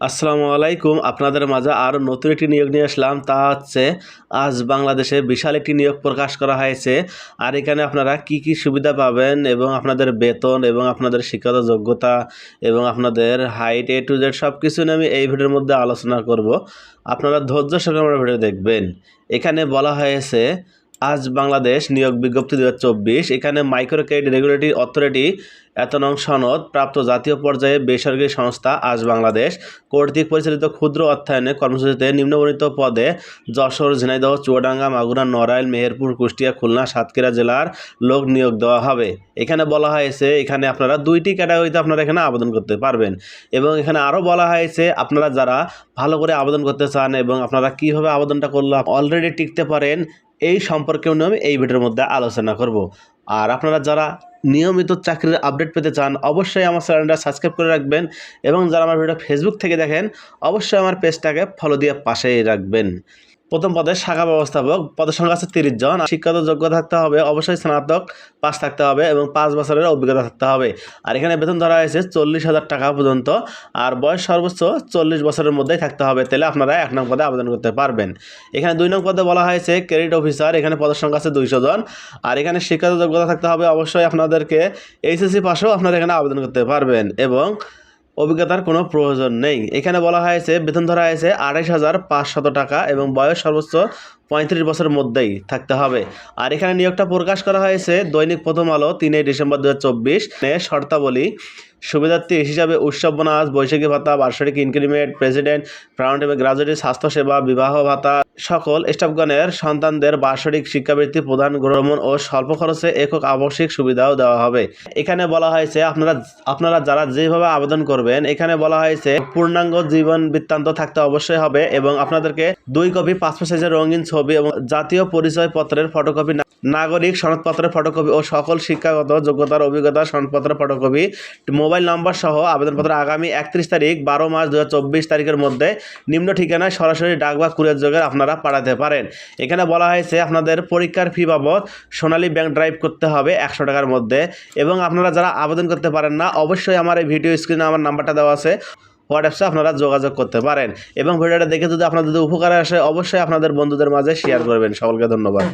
আসসালামু আলাইকুম। আপনাদের মাঝে আরও নতুন একটি নিয়োগ নিয়ে আসলাম। তা হচ্ছে, আজ বাংলাদেশে বিশাল একটি নিয়োগ প্রকাশ করা হয়েছে। আর এখানে আপনারা কি কি সুবিধা পাবেন এবং আপনাদের বেতন এবং আপনাদের শিক্ষাগত যোগ্যতা এবং আপনাদের হাইট এ টু জেড সব কিছু নিয়ে আমি এই ভিডিওর মধ্যে আলোচনা করব। আপনারা ধৈর্য সহকারে আমার ভিডিও দেখবেন। এখানে বলা হয়েছে আজ বাংলাদেশ নিয়োগ বিজ্ঞপ্তি দু এখানে মাইক্রো ক্রেডিট রেগুলেটরি অথরিটি এত নং সনদ প্রাপ্ত জাতীয় পর্যায়ে বেসরকারি সংস্থা আজ বাংলাদেশ। কর্তৃক পরিচালিত ক্ষুদ্র অর্থায়নে কর্মসূচিতে নিম্নবর্ণিত পদে যশোর, ঝিনাইদহ, চুয়াডাঙ্গা, মাগুরা, নড়াইল, মেহেরপুর, কুষ্টিয়া, খুলনা, সাতক্ষীরা জেলার লোক নিয়োগ দেওয়া হবে। এখানে বলা হয়েছে, এখানে আপনারা দুইটি ক্যাটাগরিতে আপনারা এখানে আবেদন করতে পারবেন এবং এখানে আরও বলা হয়েছে, আপনারা যারা ভালো করে আবেদন করতে চান এবং আপনারা কীভাবে আবেদনটা করলে অলরেডি টিকতে পারেন এই সম্পর্কেও নিয়ে আমি এই ভিডিওর মধ্যে আলোচনা করব। আর আপনারা যারা নিয়মিত চাকরির আপডেট পেতে চান, অবশ্যই আমার চ্যানেলটা সাবস্ক্রাইব করে রাখবেন এবং যারা আমার ভিডিও ফেসবুক থেকে দেখেন, অবশ্যই আমার পেজটাকে ফলো দিয়ে পাশেই রাখবেন। প্রথম পদে শাখা ব্যবস্থাপক, পদের সংখ্যা আছে তিরিশ জন শিক্ষাগত যোগ্যতা থাকতে হবে, অবশ্যই স্নাতক পাস থাকতে হবে এবং পাঁচ বছরের অভিজ্ঞতা থাকতে হবে। আর এখানে বেতন ধরা হয়েছে চল্লিশ হাজার টাকা পর্যন্ত, আর বয়স সর্বোচ্চ চল্লিশ বছরের মধ্যেই থাকতে হবে, তাহলে আপনারা এক নং পদে আবেদন করতে পারবেন। এখানে দুই নং পদে বলা হয়েছে ক্রেডিট অফিসার, এখানে পদের সংখ্যা আছে দুইশো জন, আর এখানে শিক্ষাগত যোগ্যতা থাকতে হবে, অবশ্যই আপনাদেরকে এইচএসসি পাশেও আপনারা এখানে আবেদন করতে পারবেন এবং অভিজ্ঞতার কোনো প্রয়োজন নেই। এখানে বলা হয়েছে, বেতন ধরা হয়েছে আড়াইশ হাজার পাঁচশত টাকা এবং বয়স সর্বোচ্চ পঁয়ত্রিশ বছরের মধ্যেই থাকতে হবে। আর এখানে নিয়োগটা প্রকাশ করা হয়েছে দৈনিক প্রথম আলো তিনই ডিসেম্বর দু হাজার চব্বিশ শর্তাবলী, সুবিধার্থী হিসাবে উৎসব বোনাস, বৈশাখী ভাতা, বার্ষিক ইনক্রিমেন্ট প্রেসিডেন্ট ফ্রাউন্ড এবং গ্রাজুয়েটি স্বাস্থ্যসেবা বিবাহ ভাতা সকল স্টাফগণের সন্তানদের বার্ষিক শিক্ষাবৃত্তি প্রদান ভ্রমণ ও স্বল্প খরচে একক আবশ্যিক সুবিধাও দেওয়া হবে। এখানে বলা হয়েছে, আপনারা আপনারা যারা যেভাবে আবেদন করবেন, এখানে বলা হয়েছে, পূর্ণাঙ্গ জীবন বৃত্তান্ত থাকতে অবশ্যই হবে এবং আপনাদেরকে দুই কপি পাসপোর্ট সাইজের রঙিন ছবি এবং জাতীয় পরিচয় পত্রের ফটোকপি নাগরিক সনদপত্রের ফটোকপি ও সকল শিক্ষাগত যোগ্যতার অভিজ্ঞতা সনদপত্রের ফটোকপি, মোবাইল নম্বর সহ আবেদনপত্র আগামী একত্রিশ তারিখ, বারো দুহাজার চব্বিশ তারিখের মধ্যে নিম্ন ঠিকানায় সরাসরি ডাক বা কুরিয়ার যোগে আপনারা পাঠাতে পারেন। এখানে বলা হয়েছে, আপনাদের পরীক্ষার ফি বাবদ সোনালী ব্যাংক ড্রাইভ করতে হবে একশো টাকার মধ্যে এবং আপনারা যারা আবেদন করতে পারেন না, অবশ্যই আমার এই ভিডিও স্ক্রিনে আমার নাম্বারটা দেওয়া আছে। হোয়াটসঅ্যাপে আপনারা যোগাযোগ করতে পারেন। এবং ভিডিওটা দেখে যদি আপনাদের উপকারে আসে, অবশ্যই আপনাদের বন্ধুদের মাঝে শেয়ার করবেন। সকলকে ধন্যবাদ।